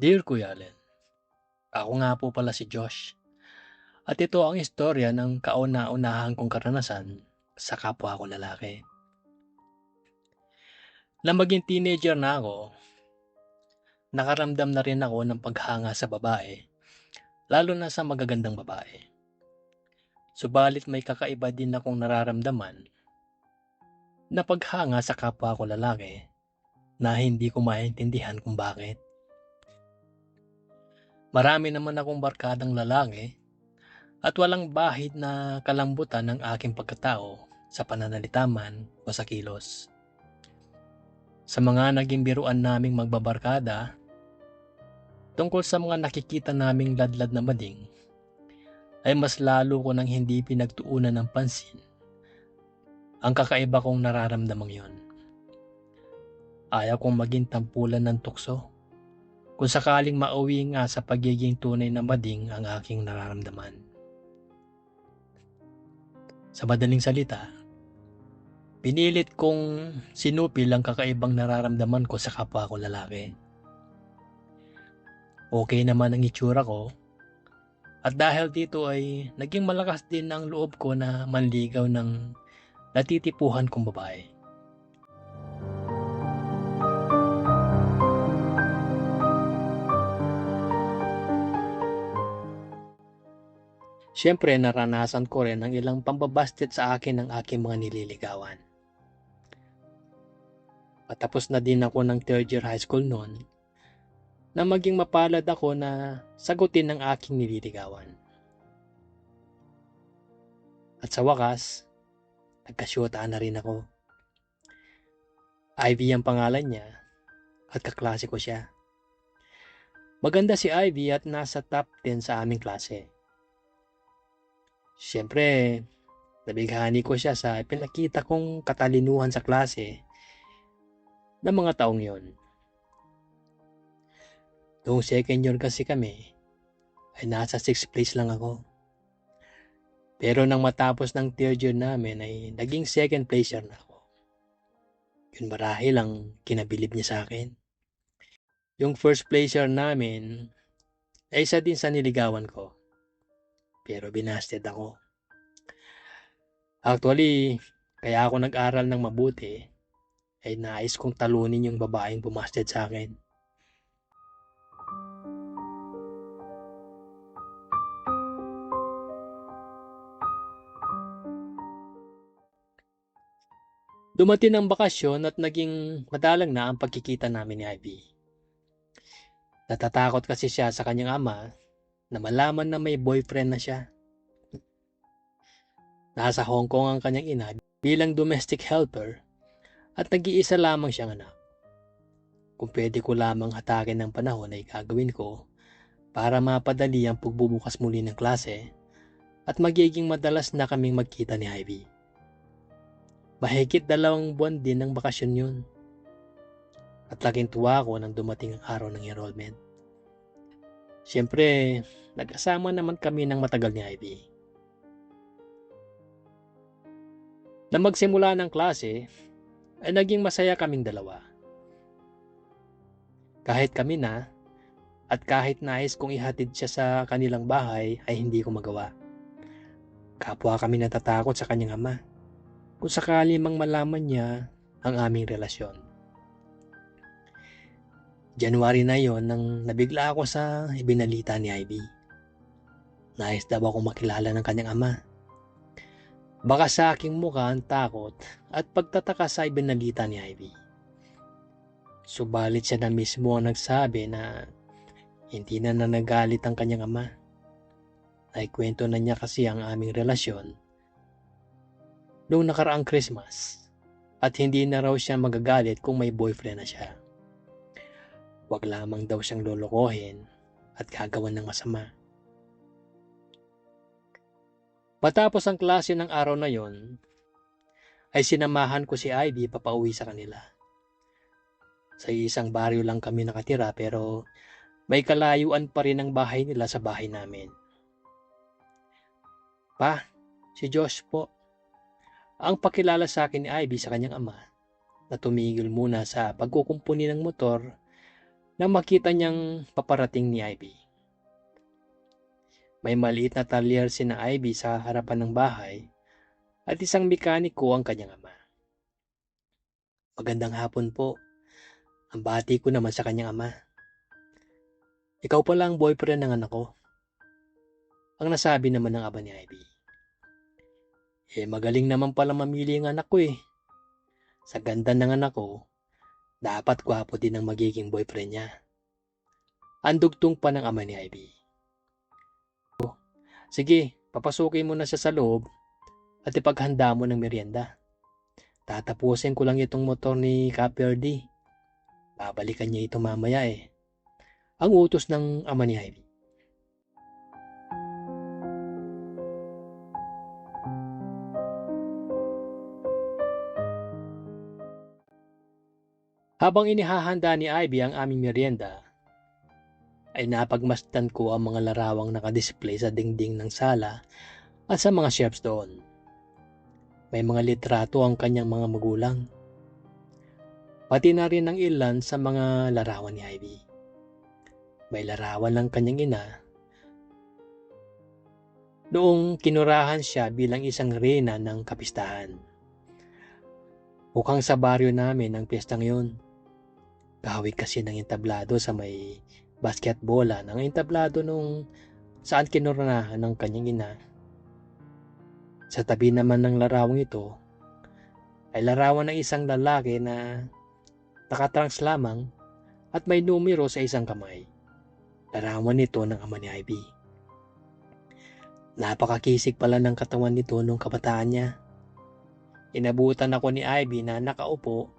Dear Kuya Allen, ako nga po pala si Josh. At ito ang istorya ng kauna-unahan kong karanasan sa kapwa ko lalaki. Na maging teenager na ako, nakaramdam na rin ako ng paghanga sa babae, lalo na sa magagandang babae. Subalit may kakaiba din akong nararamdaman na paghanga sa kapwa ko lalaki na hindi ko maintindihan kung bakit. Marami naman akong barkadang lalaki at walang bahid na kalambutan ng aking pagkatao sa pananalita man o sa kilos. Sa mga naging biruan naming magbabarkada, tungkol sa mga nakikita naming ladlad na mading, ay mas lalo ko nang hindi pinagtuunan ng pansin ang kakaiba kong nararamdamang yon. Ayaw kong maging tampulan ng tukso kung sakaling mauwi nga sa pagiging tunay na mading ang aking nararamdaman. Sa madaling salita, pinilit kong sinupil ang kakaibang nararamdaman ko sa kapwa ko lalaki. Okay naman ang itsura ko at dahil dito ay naging malakas din ang loob ko na manligaw ng natitipuhan kong babae. Siyempre, naranasan ko rin ang ilang pambabastet sa akin ng aking mga nililigawan. Patapos na din ako ng third year high school noon na maging mapalad ako na sagutin ng aking nililigawan. At sa wakas, nagkasyutaan na rin ako. Ivy ang pangalan niya at kaklase ko siya. Maganda si Ivy at nasa top 10 sa aming klase. Siyempre, nabighani ko siya sa pinakita kong katalinuhan sa klase ng mga taong yon. Noong second year kasi kami, ay nasa 6th place lang ako. Pero nang matapos ng third year namin ay naging second placer na ako. Yun marahil ang kinabilib niya sa akin. Yung first placer namin ay isa din sa niligawan ko pero binasted ako. Actually, kaya ako nag-aral ng mabuti ay nais kong talunin yung babaeng bumasted sa akin. Dumating ang bakasyon at naging madalang na ang pagkikita namin ni Ivy. Natatakot kasi siya sa kanyang ama na malaman na may boyfriend na siya. Nasa Hong Kong ang kanyang ina bilang domestic helper at nag-iisa lamang siyang anak. Kung pwede ko lamang hatakin ng panahon ay gagawin ko para mapadali ang pagbubukas muli ng klase at magiging madalas na kaming magkita ni Ivy. Mahigit dalawang buwan din ng bakasyon yun. At laking tuwa ko nang dumating ang araw ng enrollment. Siyempre, nagkasama naman kami ng matagal ni Ivy. Na magsimula ng klase, ay naging masaya kaming dalawa. Kahit kami na, at kahit nais kong ihatid siya sa kanilang bahay ay hindi ko magawa. Kapwa kami natatakot sa kanyang ama kung sakali mang malaman niya ang aming relasyon. January na yon nang nabigla ako sa ibinalita ni Ivy. Nais daw ako makilala ng kanyang ama. Baka sa aking mukha ang takot at pagtataka sa ibinalita ni Ivy. Subalit siya na mismo ang nagsabi na hindi na nanagalit ang kanyang ama. Naikwento na niya kasi ang aming relasyon noong nakaraang Christmas at hindi na raw siya magagalit kung may boyfriend na siya. Huwag lamang daw siyang lolokohin at gagawan ng masama. Matapos ang klase ng araw na yon, ay sinamahan ko si Ivy papauwi sa kanila. Sa isang baryo lang kami nakatira pero may kalayuan pa rin ang bahay nila sa bahay namin. Pa, si Josh po. Ang pakilala sa akin ni Ivy sa kanyang ama na tumigil muna sa pagkukumpuni ng motor nang makita niyang paparating ni Ivy. May maliit na talyer si na Ivy sa harapan ng bahay at isang mekaniko ang kanyang ama. Magandang hapon po. Ang bati ko naman sa kanyang ama. Ikaw pala ang boyfriend ng anak ko. Ang nasabi naman ng ama ni Ivy. Eh magaling naman pala mamili ang anak ko eh. Sa ganda ng anak ko, dapat gwapo din ang magiging boyfriend niya. Ang dugtong pa ng ama ni Ivy. Sige, papasukin mo na siya sa loob at ipaghanda mo ng merienda. Tatapusin ko lang itong motor ni Caperdi. Babalikan niya ito mamaya eh. Ang utos ng ama ni Ivy. Habang inihahanda ni Ivy ang aming merienda, ay napagmasdan ko ang mga larawang nakadisplay sa dingding ng sala at sa mga shelves doon. May mga litrato ang kanyang mga magulang. Pati na rin ang ilan sa mga larawan ni Ivy. May larawan ng kanyang ina noong kinurahan siya bilang isang reyna ng kapistahan. Mukhang sa baryo namin ang piyestang yun. Kahawig kasi ng entablado sa may basketbola ng entablado nung saan kinuranahan ng kanyang ina. Sa tabi naman ng larawang ito ay larawan ng isang lalaki na nakatrunks lamang at may numero sa isang kamay. Larawan nito ng ama ni Ivy. Napakakisig pala ng katawan nito nung kabataan niya. Inabutan ako ni Ivy na nakaupo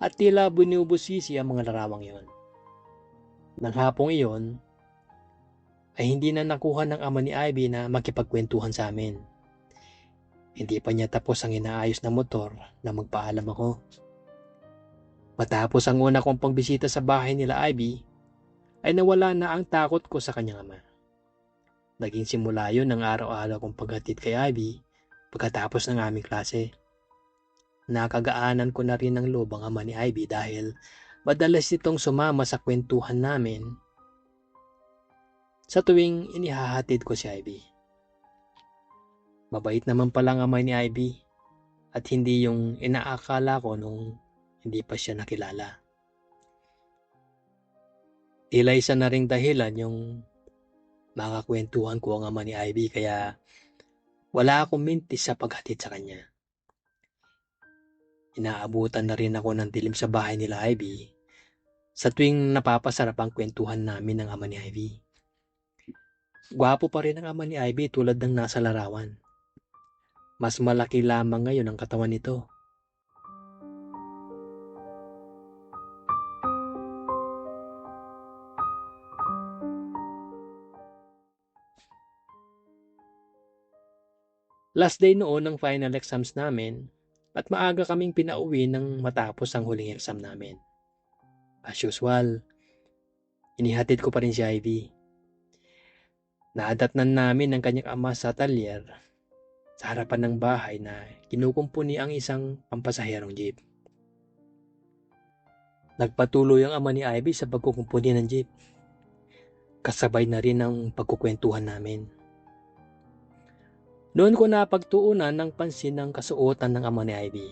at tila binubusisi ang mga larawang yon. Nang hapong iyon, ay hindi na nakuha ng ama ni Ivy na makipagkwentuhan sa amin. Hindi pa niya tapos ang inaayos na motor na magpaalam ako. Matapos ang una kong pagbisita sa bahay nila Ivy, ay nawala na ang takot ko sa kanyang ama. Naging simula yun ng araw-araw kong paghatid kay Ivy pagkatapos ng aming klase. Nakagaanan ko na rin ng loob ang ama ni Ivy dahil madalas itong sumama sa kwentuhan namin sa tuwing inihahatid ko si Ivy. Mabait naman pala ang ama ni Ivy at hindi yung inaakala ko nung hindi pa siya nakilala. Tila isa na ring dahilan yung makakwentuhan ko ang ama ni Ivy kaya wala akong mintis sa paghatid sa kanya. Inaabutan na rin ako ng dilim sa bahay nila Ivy sa tuwing napapasarap ang kwentuhan namin ng ama ni Ivy. Gwapo pa rin ang ama ni Ivy tulad ng nasa larawan. Mas malaki lamang ngayon ang katawan nito. Last day noon ng final exams namin at maaga kaming pinauwi nang matapos ang huling exam namin. As usual, inihatid ko pa rin si Ivy. Naadatnan namin ang kanyang ama sa talyer sa harapan ng bahay na kinukumpuni ang isang pampasaherong jeep. Nagpatuloy ang ama ni Ivy sa pagkukumpuni ng jeep. Kasabay na rin ang pagkukwentuhan namin. Noon ko napagtuunan ng pansin ng kasuotan ng ama ni Ivy.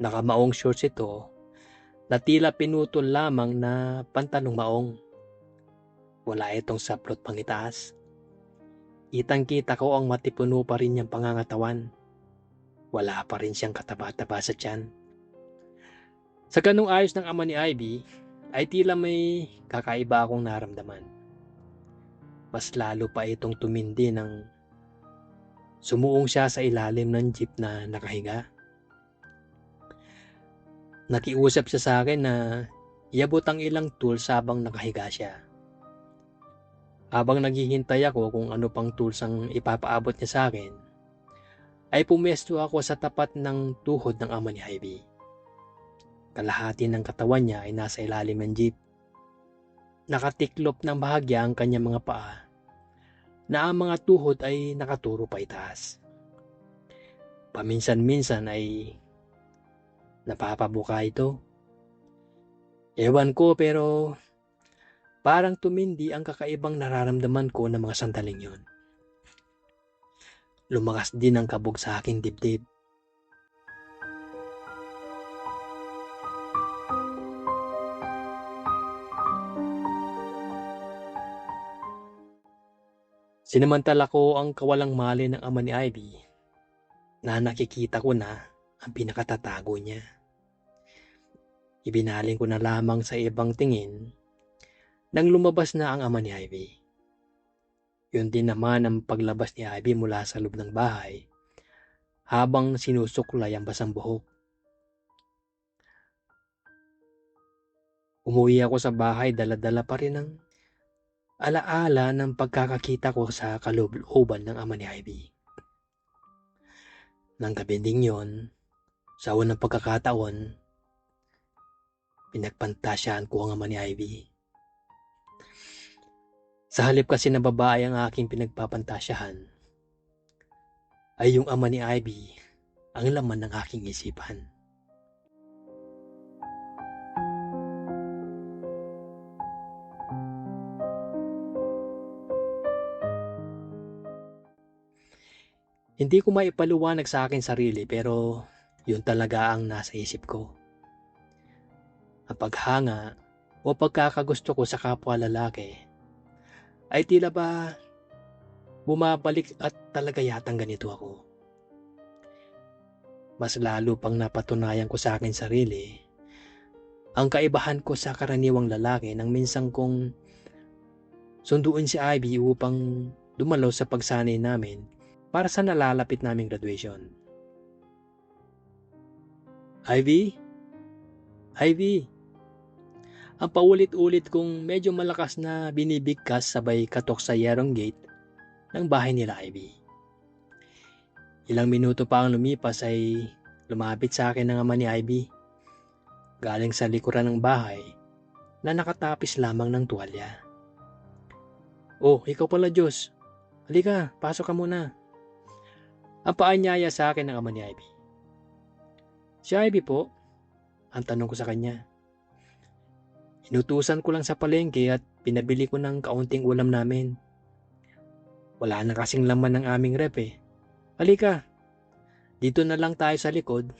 Nakamaong shorts ito na tila pinutol lamang na pantalong maong. Wala itong saplot pangitaas. Itang kita ko ang matipuno pa rin niyang pangangatawan. Wala pa rin siyang kataba-taba sa tiyan. Sa ganong ayos ng ama ni Ivy, ay tila may kakaiba akong naramdaman. Mas lalo pa itong tumindi ng Sumuong siya sa ilalim ng jeep na nakahiga. Nakiusap siya sa akin na iabot ang ilang tools habang nakahiga siya. Habang naghihintay ako kung ano pang tools ang ipapaabot niya sa akin, ay pumesto ako sa tapat ng tuhod ng ama ni Ivy. Kalahati ng katawan niya ay nasa ilalim ng jeep. Nakatiklop ng bahagya ang kanyang mga paa na ang mga tuhod ay nakaturo pa itaas. Paminsan-minsan ay napapabuka ito. Ewan ko pero parang tumindi ang kakaibang nararamdaman ko ng mga sandaling yon. Lumakas din ang kabog sa aking dibdib. Sinamantala ko ang kawalang mali ng ama ni Ivy na nakikita ko na ang pinakatatago niya. Ibinaling ko na lamang sa ibang tingin nang lumabas na ang ama ni Ivy. Yun din naman ang paglabas ni Ivy mula sa loob ng bahay habang sinusuklay ang basang buhok. Umuwi ako sa bahay dala-dala pa rin ang alaala ng pagkakakita ko sa kalooban ng ama ni Ivy. Nang gabi ding yon, sa unang pagkakataon, pinagpantasyaan ko ang ama ni Ivy. Sa halip kasi na babae ang aking pinagpapantasyahan, ay yung ama ni Ivy ang laman ng aking isipan. Hindi ko maipaluwanag sa akin sarili pero yun talaga ang nasa isip ko. Ang paghanga o pagkakagusto ko sa kapwa lalaki ay tila ba bumabalik at talaga yatang ganito ako. Mas lalo pang napatunayan ko sa akin sarili ang kaibahan ko sa karaniwang lalaki nang minsang kong sunduin si Ivy upang dumalo sa pagsanay namin para sa nalalapit naming graduation. Ivy? Ivy? Ang paulit-ulit kong medyo malakas na binibigkas sabay katok sa Yerong Gate ng bahay nila Ivy. Ilang minuto pa ang lumipas ay lumapit sa akin ng ama ni Ivy. Galing sa likuran ng bahay na nakatapis lamang ng tuwalya. Oh, ikaw pala Diyos. Halika, pasok ka muna. Ang paanyaya sa akin ng ama ni Ivy. Si Ivy po, ang tanong ko sa kanya. Inutusan ko lang sa palengke at pinabili ko ng kaunting ulam namin. Wala na kasing laman ng aming rep eh. Halika, dito na lang tayo sa likod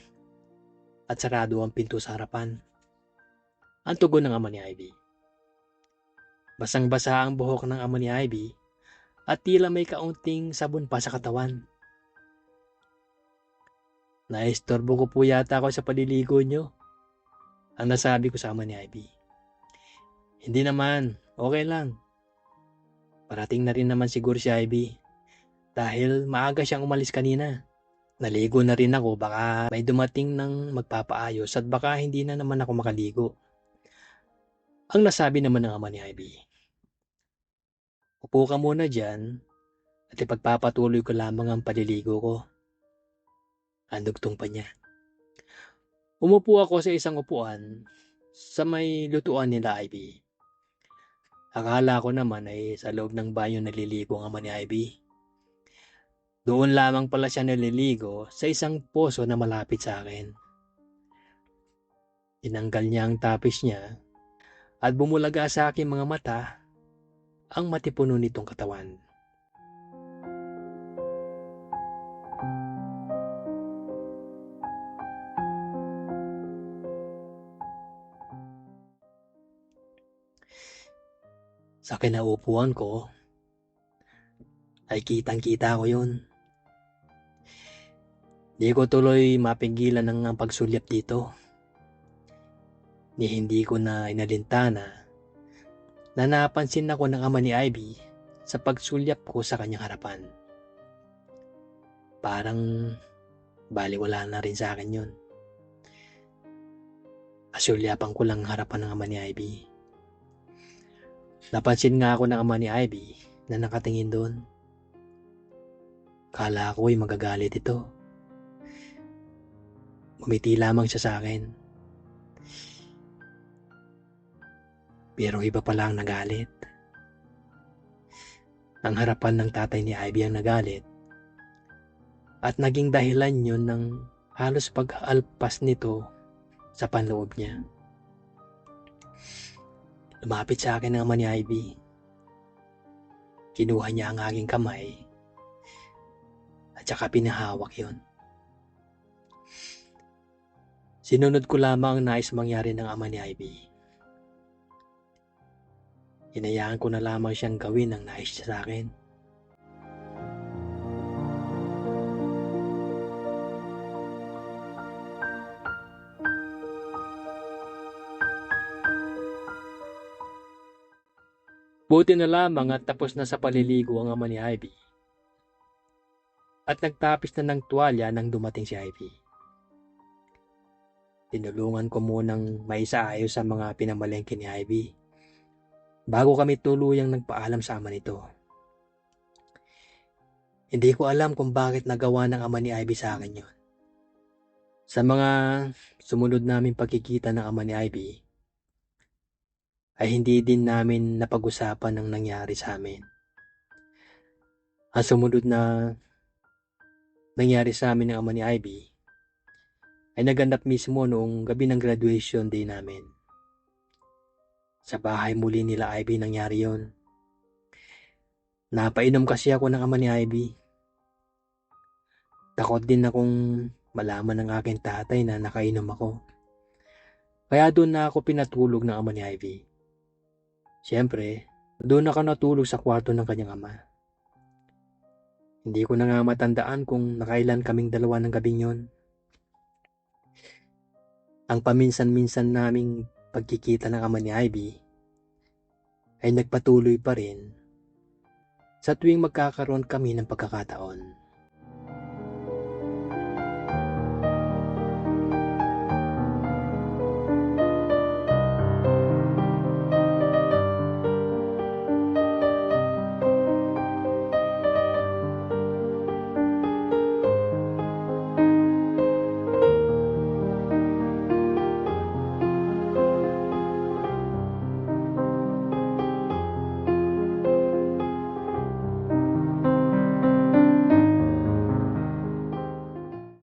at sarado ang pinto sa harapan. Ang tugon ng ama ni Ivy. Basang-basa ang buhok ng ama ni Ivy at tila may kaunting sabon pa sa katawan. Naistorbo ko po yata ako sa paliligo nyo. Ang nasabi ko sa ama ni Ivy. Hindi naman, okay lang. Parating na rin naman siguro si Ivy. Dahil maaga siyang umalis kanina. Naligo na rin ako, baka may dumating ng magpapaayos at baka hindi na naman ako makaligo. Ang nasabi naman ng ama ni Ivy. Upo ka muna dyan at ipagpapatuloy ko lamang ang paliligo ko. Andugtong pa niya. Umupo ako sa isang upuan sa may lutuan nila Ivy. Akala ko naman ay sa loob ng banyo naliligo ang ama ni Ivy. Doon lamang pala siya naliligo sa isang poso na malapit sa akin. Tinanggal niya ang tapis niya at bumulaga sa aking mga mata ang matipuno nitong katawan. Sa kinaupuan ko, ay kitang-kita ko yun. Di ko tuloy mapigilan ng pagsulyap dito. Ni hindi ko na inalintana na napansin ako ng ama ni Ivy sa pagsulyap ko sa kanyang harapan. Parang baliwala na rin sa akin yun. Asulyapan ko lang harapan ng ama ni Ivy. Napansin nga ako ng ama ni Ivy na nakatingin doon. Kala ko ay magagalit ito. Umiti lamang siya sa akin. Pero iba pala ang nagalit. Ang harapan ng tatay ni Ivy ang nagalit. At naging dahilan yun ng halos pag-alpas nito sa panloob niya. Lumapit sa akin ang ama ni Ivy. Kinuha niya ang aking kamay at saka pinahawak yon. Sinunod ko lamang ang nais mangyari ng ama ni Ivy. Hinayaan ko na lamang siyang gawin ang nais niya sa akin. Buti na lamang at tapos na sa paliligo ang ama ni Ivy. At nagtapis na ng tuwalya nang dumating si Ivy. Tinulungan ko munang maisaayos sa mga pinamalengke ni Ivy bago kami tuluyang nagpaalam sa ama nito. Hindi ko alam kung bakit nagawa ng ama ni Ivy sa akin yon. Sa mga sumunod namin pagkikita ng ama ni Ivy, ay hindi din namin napag-usapan ang nangyari sa amin. Ang sumunod na nangyari sa amin ng ama ni Ivy ay naganap mismo noong gabi ng graduation day namin. Sa bahay muli nila Ivy nangyari yon. Napainom kasi ako ng ama ni Ivy. Takot din akong malaman ng aking tatay na nakainom ako. Kaya doon na ako pinatulog ng ama ni Ivy. Siyempre, doon ako natulog sa kwarto ng kanyang ama. Hindi ko na nga matandaan kung nakailan kaming dalawa ng gabing yon. Ang paminsan-minsan naming pagkikita ng ama ni Ivy ay nagpatuloy pa rin sa tuwing magkakaroon kami ng pagkakataon.